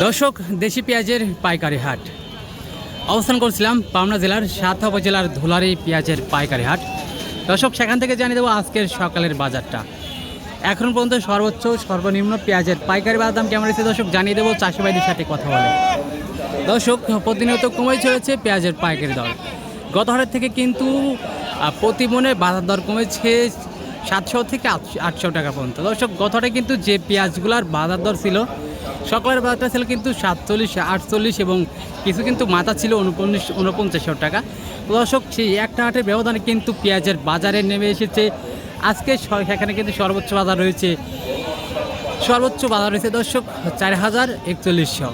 দর্শক, দেশি পেঁয়াজের পাইকারি হাট। অবস্থান করছিলাম পাবনা জেলার সাতটা উপজেলার ধুলারি পেঁয়াজের পাইকারি হাট। দর্শক, সেখান থেকে জানিয়ে দেবো আজকের সকালের বাজারটা। এখন পর্যন্ত সর্বোচ্চ, সর্বনিম্ন পেঁয়াজের পাইকারি বাজার দাম কেমন রয়েছে দর্শক, জানিয়ে দেবো, চাষিবাইদের সাথে কথা বলে। দর্শক, প্রতিনিয়ত কমে চলেছে পেঁয়াজের পাইকারি দর। গত হাটের থেকে কিন্তু প্রতি মনে বাজার দর কমেছে সাতশো থেকে আটশো- টাকা পর্যন্ত। দর্শক, গত হাটে কিন্তু যে পেঁয়াজগুলোর বাজার দর ছিল সকালের বাজারটা ছিল কিন্তু সাতচল্লিশ, আটচল্লিশ এবং কিছু কিন্তু মাথা ছিল উনপঞ্চাশ উনপঞ্চাশশো টাকা। দর্শক, সেই একটা হাটের ব্যবধানে কিন্তু পেঁয়াজের বাজারে নেমে এসেছে। আজকে সেখানে কিন্তু সর্বোচ্চ বাজার রয়েছে। সর্বোচ্চ বাজার রয়েছে দর্শক চার হাজার একচল্লিশশো।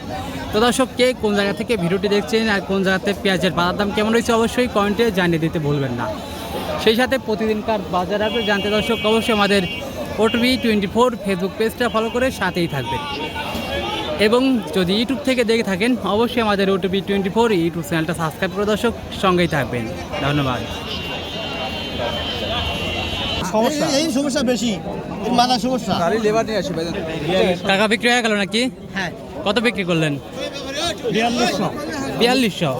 তো দর্শক, কে কোন জায়গা থেকে ভিডিওটি দেখছেন আর কোন জায়গাতে পেঁয়াজের বাজার দাম কেমন রয়েছে অবশ্যই কমেন্টে জানিয়ে দিতে ভুলবেন না। সেই সাথে প্রতিদিনকার বাজার আপডেট জানতে দর্শক, অবশ্যই আমাদের ওটিভি টোয়েন্টি ফোর ফেসবুক পেজটা ফলো করে সাথেই থাকবেন। এবং যদি ইউটিউব থেকে দেখে থাকেন অবশ্যই আমাদের ওটিভি টোয়েন্টি ফোর ইউটিউব চ্যানেলটা সাবস্ক্রাইব করে দর্শক সঙ্গেই থাকবেন। ধন্যবাদ। সমস্যা? এই সমস্যা বেশি। মাথা সমস্যা। গাড়ি লেবার নিয়ে আসি টাকা বিক্রি হয়ে গেল নাকি? হ্যাঁ। কত বিক্রি করলেন? বিয়াল্লিশশো।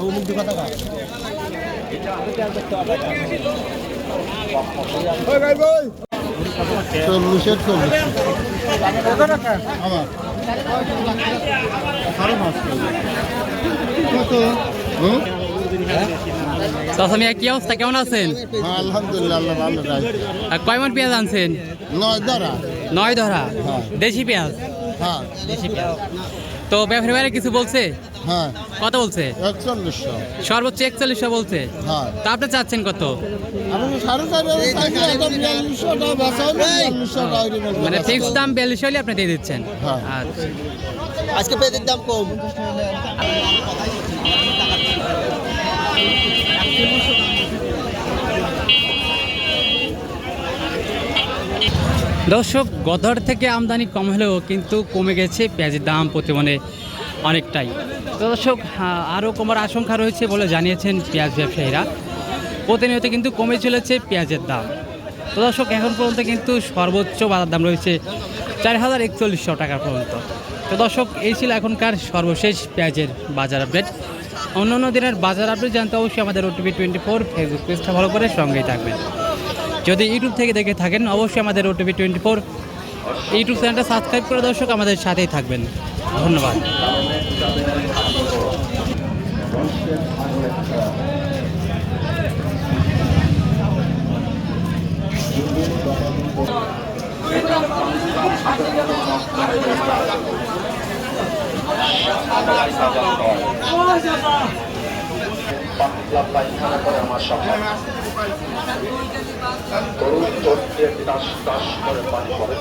চল্লিশের চল্লিশ আমার। সাড়ে পাঁচ কেজি। কত হুম? চাষা কি অবস্থা? কেমন আছেন? হ্যাঁ আলহামদুলিল্লাহ ভালো কয় মন পেঁয়াজ আনছেন? নয় ধরা। নয় ধরা? হ্যাঁ। দেশি পেঁয়াজ? হ্যাঁ। দেশি পেঁয়াজ। তো ব্যাপারে বাইরে কিছু বলছে? হ্যাঁ। কত বলছে? একচল্লিশশো। সর্বোচ্চ একচল্লিশশো বলছে। হ্যাঁ। তা আপনি চাচ্ছেন কত? বলব মানে। ফিক্স দাম বিয়াল্লিশ হলে আপনি দিয়ে দিচ্ছেন। হ্যাঁ। আচ্ছা। আজকে পেঁয়াজের দাম কম। দর্শক গদর থেকে আমদানি কম হলেও কিন্তু কমে গেছে, পেঁয়াজের দাম প্রতিমনে অনেকটাই। তো দর্শক আরও কমার আশঙ্কা রয়েছে বলে জানিয়েছেন পেঁয়াজ ব্যবসায়ীরা। প্রতিনিয়ত কিন্তু কমে চলেছে পেঁয়াজের দাম। তো দর্শক, এখন পর্যন্ত কিন্তু সর্বোচ্চ বাজার দাম রয়েছে চার হাজার একচল্লিশশো টাকা পর্যন্ত। তো দর্শক, এই ছিল এখনকার সর্বশেষ পেঁয়াজের বাজার আপডেট। অন্য অন্য দিনের বাজার আপডেট জানতে অবশ্যই আমাদের ওটিভি টোয়েন্টি ফোর ফেসবুক পেজটা ফলো করে সঙ্গেই থাকবেন। যদি ইউটিউব থেকে দেখে থাকেন, অবশ্যই আমাদের ওটিভি টোয়েন্টি ফোর ইউটিউব চ্যানেলটা সাবস্ক্রাইব করে দর্শক আমাদের সাথেই থাকবেন। ধন্যবাদ। পাতলা পায়খানা করে আমার দিয়ে টাস টাস করে পানি পড়ে।